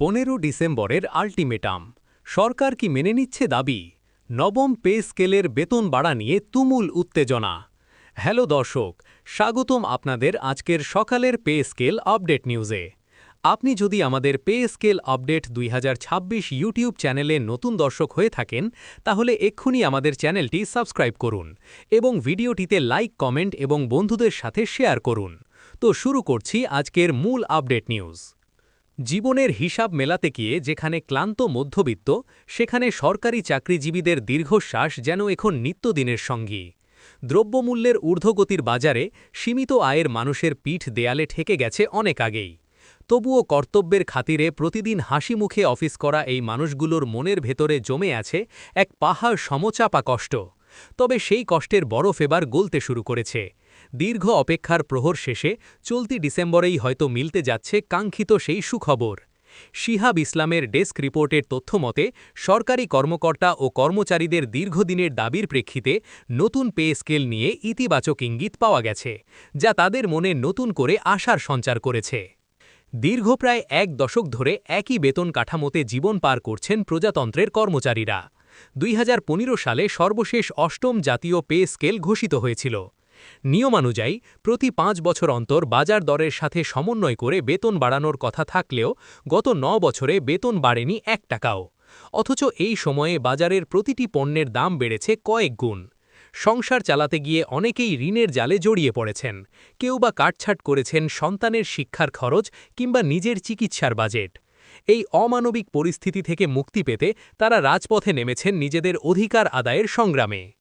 পনেরো ডিসেম্বরের আল্টিমেটাম। সরকার কি মেনে নিচ্ছে দাবি? নবম পে স্কেলের বেতন বাড়া নিয়ে তুমুল উত্তেজনা। হ্যালো দর্শক, স্বাগতম আপনাদের আজকের সকালের পে স্কেল আপডেট নিউজে। আপনি যদি আমাদের পে স্কেল আপডেট দুই হাজার ছাব্বিশ ইউটিউব চ্যানেলে নতুন দর্শক হয়ে থাকেন, তাহলে এক্ষুনি আমাদের চ্যানেলটি সাবস্ক্রাইব করুন এবং ভিডিওটিতে লাইক, কমেন্ট এবং বন্ধুদের সাথে শেয়ার করুন। তো শুরু করছি আজকের মূল আপডেট নিউজ। জীবনের হিসাব মেলাতে গিয়ে যেখানে ক্লান্ত মধ্যবিত্ত, সেখানে সরকারি চাকরিজীবীদের দীর্ঘশ্বাস যেন এখন নিত্যদিনের সঙ্গী। দ্রব্যমূল্যের ঊর্ধ্বগতির বাজারে সীমিত আয়ের মানুষের পিঠ দেয়ালে ঠেকে গেছে অনেক আগেই। তবুও কর্তব্যের খাতিরে প্রতিদিন হাসি মুখে অফিস করা এই মানুষগুলোর মনের ভেতরে জমে আছে এক পাহাড় সমচাপা কষ্ট। তবে সেই কষ্টের বড় ফেবার গলতে শুরু করেছে। দীর্ঘ অপেক্ষার প্রহর শেষে চলতি ডিসেম্বরেই হয়তো মিলতে যাচ্ছে কাঙ্ক্ষিত সেই সুখবর। শিহাব ইসলামের ডেস্ক রিপোর্টের তথ্যমতে সরকারি কর্মকর্তা ও কর্মচারীদের দীর্ঘদিনের দাবির প্রেক্ষিতে নতুন পে স্কেল নিয়ে ইতিবাচক ইঙ্গিত পাওয়া গেছে, যা তাদের মনে নতুন করে আশার সঞ্চার করেছে। দীর্ঘ প্রায় এক দশক ধরে একই বেতন কাঠামোতে জীবন পার করছেন প্রজাতন্ত্রের কর্মচারীরা। দুই হাজার পনেরো সালে সর্বশেষ অষ্টম জাতীয় পে স্কেল ঘোষিত হয়েছিল। নিয়মানুযায়ী প্রতি পাঁচ বছর অন্তর বাজার দরের সাথে সমন্বয় করে বেতন বাড়ানোর কথা থাকলেও গত ন বছরে বেতন বাড়েনি এক টাকাও। অথচ এই সময়ে বাজারের প্রতিটি পণ্যের দাম বেড়েছে কয়েক গুণ। সংসার চালাতে গিয়ে অনেকেই ঋণের জালে জড়িয়ে পড়েছেন। কেউ বা কাটছাট করেছেন সন্তানের শিক্ষার খরচ কিংবা নিজের চিকিৎসার বাজেট। এই অমানবিক পরিস্থিতি থেকে মুক্তি পেতে তারা রাজপথে নেমেছেন নিজেদের অধিকার আদায়ের সংগ্রামে।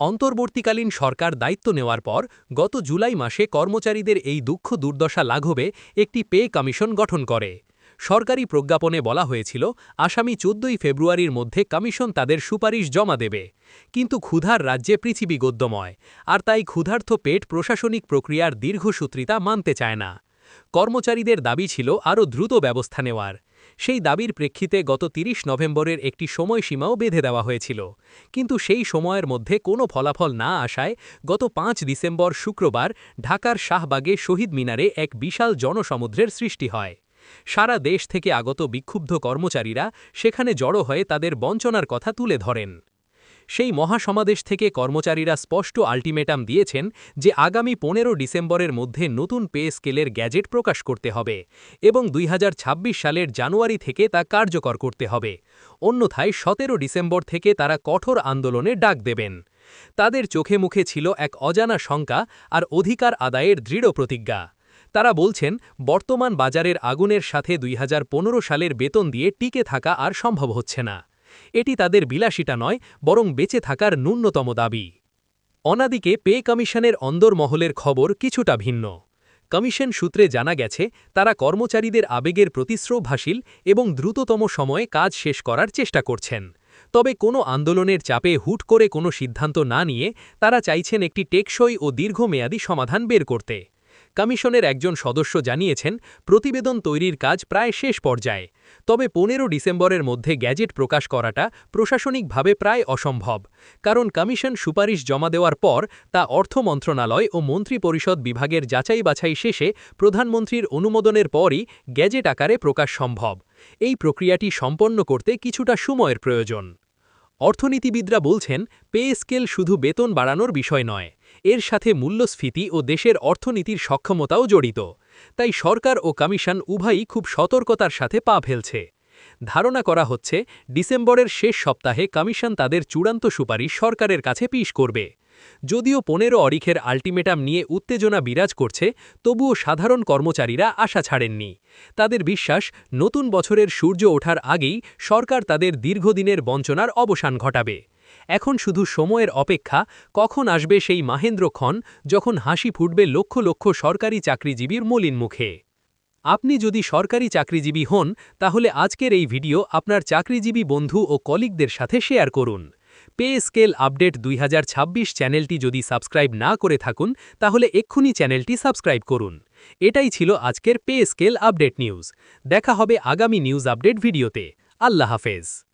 অন্তর্বর্তীকালীন সরকার দায়িত্ব নেওয়ার পর গত জুলাই মাসে কর্মচারীদের এই দুঃখ দুর্দশা লাঘবে একটি পে কমিশন গঠন করে। সরকারি প্রজ্ঞাপনে বলা হয়েছিল, আসামি চোদ্দই ফেব্রুয়ারির মধ্যে কমিশন তাদের সুপারিশ জমা দেবে। কিন্তু ক্ষুধার রাজ্যে পৃথিবী গদ্যময়, আর তাই ক্ষুধার্থ পেট প্রশাসনিক প্রক্রিয়ার দীর্ঘসূত্রিতা মানতে চায় না। কর্মচারীদের দাবি ছিল আরও দ্রুত ব্যবস্থা নেওয়ার। সেই দাবির প্রেক্ষিতে গত ৩০ নভেম্বরের একটি সময়সীমাও বেঁধে দেওয়া হয়েছিল। কিন্তু সেই সময়ের মধ্যে কোনো ফলাফল না আসায় গত পাঁচ ডিসেম্বর শুক্রবার ঢাকার শাহবাগে শহীদ মিনারে এক বিশাল জনসমুদ্রের সৃষ্টি হয়। সারা দেশ থেকে আগত বিক্ষুব্ধ কর্মচারীরা সেখানে জড়ো হয়ে তাদের বঞ্চনার কথা তুলে ধরেন। সেই মহাসমাদেশ থেকে কর্মচারীরা স্পষ্ট আল্টিমেটাম দিয়েছেন যে আগামী পনেরো ডিসেম্বরের মধ্যে নতুন পে স্কেলের গ্যাজেট প্রকাশ করতে হবে এবং দুই হাজার ছাব্বিশ সালের জানুয়ারি থেকে তা কার্যকর করতে হবে। অন্যথায় সতেরো ডিসেম্বর থেকে তারা কঠোর আন্দোলনে ডাক দেবেন। তাদের চোখে মুখে ছিল এক অজানা শঙ্কা আর অধিকার আদায়ের দৃঢ় প্রতিজ্ঞা। তারা বলছেন, বর্তমান বাজারের আগুনের সাথে দুই হাজার পনেরো সালের বেতন দিয়ে টিকে থাকা আর সম্ভব হচ্ছে না। এটি তাদের বিলাসিতা নয়, বরং বেঁচে থাকার ন্যূনতম দাবি। অনাদিকে পে কমিশনের অন্দরমহলের খবর কিছুটা ভিন্ন। কমিশন সূত্রে জানা গেছে, তারা কর্মচারীদের আবেগের প্রতিশ্রভাশীল এবং দ্রুততম সময়ে কাজ শেষ করার চেষ্টা করছেন। তবে কোনো আন্দোলনের চাপে হুট করে কোনো সিদ্ধান্ত না নিয়ে তারা চাইছেন একটি টেকসই ও দীর্ঘমেয়াদী সমাধান বের করতে। কমিশনের একজন সদস্য জানিয়েছেন, প্রতিবেদন তৈরির কাজ প্রায় শেষ পর্যায়ে। তবে পনেরো ডিসেম্বরের মধ্যে গ্যাজেট প্রকাশ করাটা প্রশাসনিকভাবে প্রায় অসম্ভব, কারণ কমিশন সুপারিশ জমা দেওয়ার পর তা অর্থ মন্ত্রণালয় ও মন্ত্রী পরিষদ বিভাগের যাচাই বাছাই শেষে প্রধানমন্ত্রীর অনুমোদনের পরই গ্যাজেট আকারে প্রকাশ সম্ভব। এই প্রক্রিয়াটি সম্পন্ন করতে কিছুটা সময়ের প্রয়োজন। অর্থনীতিবিদরা বলছেন, পে স্কেল শুধু বেতন বাড়ানোর বিষয় নয় এর সাথে মূল্যস্ফীতি ও দেশের অর্থনীতির সক্ষমতাও জড়িত, তাই সরকার ও কমিশন উভয়ই খুব সতর্কতার সাথে পা ফেলছে। ধারণা করা হচ্ছে, ডিসেম্বরের শেষ সপ্তাহে কমিশন তাদের চূড়ান্ত সুপারিশ সরকারের কাছে পিশ করবে। যদিও পনেরো অরিখের আল্টিমেটাম নিয়ে উত্তেজনা বিরাজ করছে, তবুও সাধারণ কর্মচারীরা আশা ছাড়েননি। তাদের বিশ্বাস, নতুন বছরের সূর্য ওঠার আগেই সরকার তাদের দীর্ঘদিনের বঞ্চনার অবসান ঘটাবে। এখন শুধু সময়ের অপেক্ষা, কখন আসবে সেই মাহেন্দ্রক্ষণ যখন হাসি ফুটবে লক্ষ লক্ষ সরকারি চাকরিজীবীর মলিন মুখে। আপনি যদি সরকারি চাকরিজীবী হন, তাহলে আজকের এই ভিডিও আপনার চাকরিজীবী বন্ধু ও কলিগদের সাথে শেয়ার করুন। পে স্কেল আপডেট দুই হাজার ছাব্বিশ চ্যানেলটি যদি সাবস্ক্রাইব না করে থাকুন, তাহলে এক্ষুনি চ্যানেলটি সাবস্ক্রাইব করুন। এটাই ছিল আজকের পে স্কেল আপডেট নিউজ। দেখা হবে আগামী নিউজ আপডেট ভিডিওতে। আল্লাহ হাফেজ।